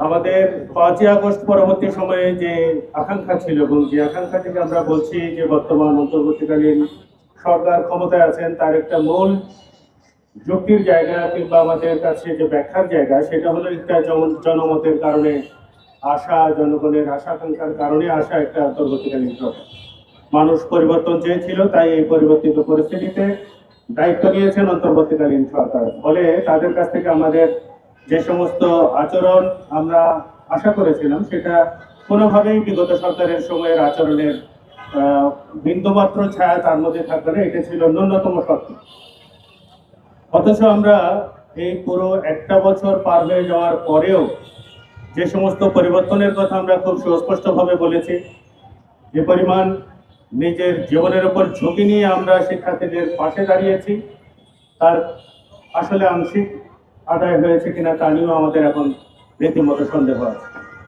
আমাদের পাঁচই আগস্ট পরবর্তী সময়ে যে আকাঙ্ক্ষা ছিল এবং যে আকাঙ্ক্ষা থেকে আমরা বলছি যে বর্তমান অন্তর্বর্তীকালীন সরকার ক্ষমতায় আছেন, তার একটা মূল যুক্তির জায়গা কিংবা আমাদের কাছে যে ব্যাখ্যার জায়গা সেটা হলো একটা জন- জনমতের কারণে আশা, জনগণের আশা আকাঙ্ক্ষার কারণে আসা একটা অন্তর্বর্তীকালীন সরকার। মানুষ পরিবর্তন চেয়েছিল, তাই এই পরিবর্তিত পরিস্থিতিতে দায়িত্ব নিয়েছেন অন্তর্বর্তীকালীন সরকার। ফলে তাদের কাছ থেকে আমাদের যে সমস্ত আচরণ আমরা আশা করেছিলাম, সেটা কোনোভাবেই বিগত সরকারের সময়ের আচরণের বিন্দুমাত্র ছায়া তার মধ্যে থাকবে এটা ছিল ন্যূনতম শর্ত। অথচ আমরা এই পুরো একটা বছর পার হয়ে যাওয়ার পরেও যে সমস্ত পরিবর্তনের কথা আমরা খুব সুস্পষ্টভাবে বলেছি, যে পরিমাণ নিজের জীবনের উপর ঝুঁকি নিয়ে আমরা শিক্ষার্থীদের পাশে দাঁড়িয়েছি, তার আসলে আংশিক আদায় হয়েছে কিনা তা নিয়েও আমাদের এখন রীতিমতো সন্দেহ আছে।